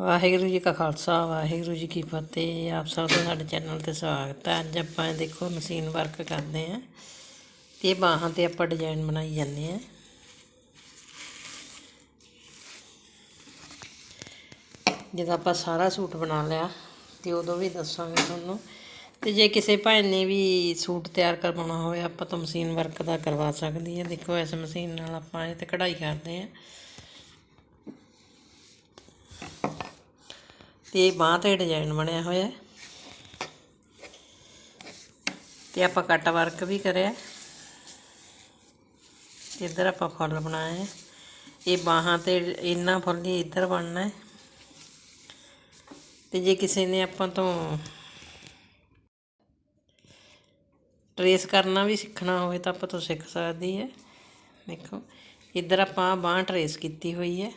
ਵਾਹਿਗੁਰੂ ਜੀ ਕਾ ਖਾਲਸਾ, ਵਾਹਿਗੁਰੂ ਜੀ ਕੀ ਫਤਿਹ। ਆਪ ਸਭ ਦਾ ਸਾਡੇ ਚੈਨਲ ਤੇ ਸਵਾਗਤ ਹੈ। ਅੱਜ ਆਪਾਂ ਦੇਖੋ ਮਸ਼ੀਨ ਵਰਕ ਕਰਦੇ ਆਂ ਤੇ ਇਹ ਬਾਹਾਂ ਤੇ ਆਪਾਂ ਡਿਜ਼ਾਈਨ ਬਣਾਈ ਜਾਂਦੇ ਆਂ ਜਦੋਂ ਆਪਾਂ ਸਾਰਾ ਸੂਟ ਬਣਾ ਲਿਆ ਤੇ ਉਦੋਂ ਵੀ ਦੱਸਾਂਗੇ ਤੁਹਾਨੂੰ। ਤੇ ਜੇ ਕਿਸੇ ਭੈਣ ਨੇ ਵੀ ਸੂਟ ਤਿਆਰ ਕਰਵਾਉਣਾ ਹੋਵੇ, ਆਪਾਂ ਤਾਂ ਮਸ਼ੀਨ ਵਰਕ ਦਾ ਕਰਵਾ ਸਕਦੀ ਹਾਂ। ਦੇਖੋ ਇਸ ਮਸ਼ੀਨ ਨਾਲ ਆਪਾਂ ਇਹ ਤੇ ਕਢਾਈ ਕਰਦੇ ਆਂ ਤੇ ਬਾਂਹ ਤੇ ਡਿਜ਼ਾਈਨ ਬਣਿਆ ਹੋਇਆ ਹੈ। ਤੇ ਆਪਾਂ ਕੱਟ ਵਰਕ ਵੀ ਕਰਿਆ ਇੱਧਰ ਆਪਾਂ ਫੁੱਲ ਬਣਾਏ ਹੈ। ਇਹ ਬਾਹਾਂ ਤੇ ਇੰਨਾ ਫੁੱਲ ਹੀ ਇੱਧਰ ਬਣਨਾ ਹੈ ਤੇ ਜੇ ਕਿਸੇ ਨੇ ਆਪਾਂ ਤੋਂ ਟਰੇਸ ਕਰਨਾ ਵੀ ਸਿੱਖਣਾ ਹੋਵੇ ਤਾਂ ਆਪਾਂ ਤੋਂ ਸਿੱਖ ਸਕਦੀ ਹੈ ਦੇਖੋ, ਇੱਧਰ ਆਪਾਂ ਬਾਂਹ ਟਰੇਸ ਕੀਤੀ ਹੋਈ ਹੈ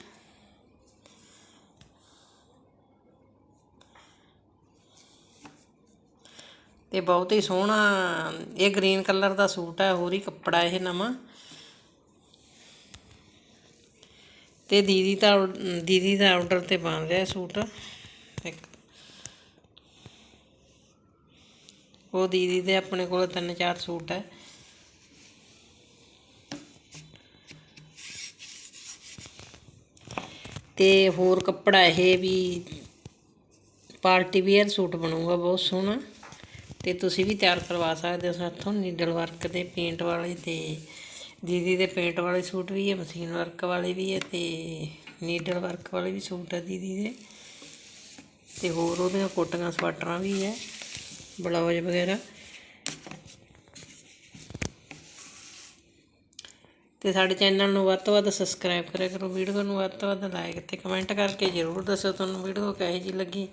ਤੇ ਬਹੁਤ ਹੀ ਸੋਹਣਾ, ਇਹ ਗ੍ਰੀਨ ਕਲਰ ਦਾ ਸੂਟ ਹੈ, ਹੋਰ ਹੀ ਕੱਪੜਾ ਇਹ ਨਵਾਂ। ਤੇ ਦੀਦੀ ਦਾ ਦੀਦੀ ਦਾ ਆਰਡਰ ਤੇ ਬਣ ਰਿਹਾ ਸੂਟ। ਇੱਕ। ਉਹ ਦੀਦੀ ਦੇ ਆਪਣੇ ਕੋਲ ਤਿੰਨ ਚਾਰ ਸੂਟ ਹੈ। ਤੇ ਹੋਰ ਕੱਪੜਾ ਇਹ ਵੀ, ਪਾਰਟੀ ਵੇਅਰ ਸੂਟ ਬਣੂਗਾ, ਬਹੁਤ ਸੋਹਣਾ। ਅਤੇ ਤੁਸੀਂ ਵੀ ਤਿਆਰ ਕਰਵਾ ਸਕਦੇ ਹੋ ਸਾਥੋਂ, ਨੀਡਲ ਵਰਕ ਦੇ ਪੇਂਟ ਵਾਲੇ ਅਤੇ ਦੀਦੀ ਦੇ ਪੇਂਟ ਵਾਲੇ ਸੂਟ ਵੀ ਹੈ, ਮਸ਼ੀਨ ਵਰਕ ਵਾਲੇ ਵੀ ਹੈ ਅਤੇ ਨੀਡਲ ਵਰਕ ਵਾਲੇ ਵੀ ਸੂਟ ਹੈ ਦੀਦੀ ਦੇ। ਅਤੇ ਹੋਰ ਉਹਦੀਆਂ ਕੋਟੀਆਂ, ਸਵਾਟਰਾਂ ਵੀ ਹੈ ਬਲਾਉਜ ਵਗੈਰਾ। ਤੇ ਸਾਡੇ ਚੈਨਲ ਨੂੰ ਵੱਧ ਤੋਂ ਵੱਧ ਸਬਸਕ੍ਰਾਈਬ ਕਰਿਆ ਕਰੋ, ਵੀਡੀਓ ਨੂੰ ਵੱਧ ਤੋਂ ਵੱਧ ਲਾਈਕ ਤੇ ਕਮੈਂਟ ਕਰਕੇ ਜ਼ਰੂਰ ਦੱਸੋ ਤੁਹਾਨੂੰ ਵੀਡੀਓ ਕਿਹੋ ਜਿਹੀ ਲੱਗੀ।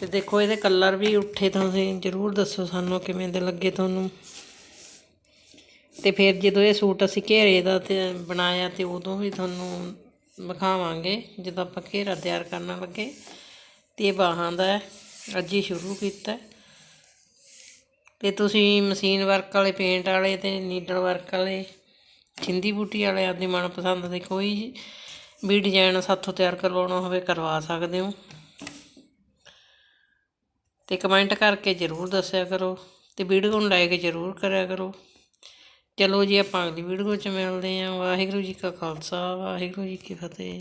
ਤੇ ਦੇਖੋ ਇਹਦੇ ਕਲਰ ਵੀ ਉੱਠੇ ਤੁਸੀਂ ਜ਼ਰੂਰ ਦੱਸੋ ਸਾਨੂੰ ਕਿਵੇਂ ਦੇ ਲੱਗੇ ਤੁਹਾਨੂੰ। ਤੇ ਫਿਰ ਜਦੋਂ ਇਹ ਸੂਟ ਅਸੀਂ ਘੇਰੇ ਦਾ ਤੇ ਬਣਾਇਆ ਤੇ ਉਦੋਂ ਵੀ ਤੁਹਾਨੂੰ ਵਿਖਾਵਾਂਗੇ, ਜਦੋਂ ਆਪਾਂ ਘੇਰਾ ਤਿਆਰ ਕਰਨ ਲੱਗੇ। ਤੇ ਇਹ ਬਾਹਾਂ ਦਾ ਅੱਜ ਹੀ ਸ਼ੁਰੂ ਕੀਤਾ। ਹੈ। ਤੇ ਤੁਸੀਂ ਮਸ਼ੀਨ ਵਰਕ ਵਾਲੇ ਪੇਂਟ ਵਾਲੇ ਤੇ ਨੀਡਲ ਵਰਕ ਵਾਲੇ, ਛਿੰਦੀ ਬੂਟੀ ਵਾਲੇ ਆਪਣੀ ਮਨਪਸੰਦ ਦੇ ਕੋਈ ਵੀ ਡਿਜ਼ਾਈਨ ਸਾਥੋਂ ਤਿਆਰ ਕਰਵਾਉਣਾ ਹੋਵੇ ਕਰਵਾ ਸਕਦੇ ਹੋ। ਤੇ ਕਮੈਂਟ ਕਰਕੇ ਜ਼ਰੂਰ ਦੱਸਿਆ ਕਰੋ ਤੇ ਵੀਡੀਓ ਨੂੰ ਲਾਈਕ ਜ਼ਰੂਰ ਕਰਿਆ ਕਰੋ। ਚਲੋ ਜੀ, ਆਪਾਂ ਅਗਲੀ ਵੀਡੀਓ 'ਚ ਮਿਲਦੇ ਹਾਂ। ਵਾਹਿਗੁਰੂ ਜੀ ਕਾ ਖਾਲਸਾ, ਵਾਹਿਗੁਰੂ ਜੀ ਕੀ ਫਤਿਹ।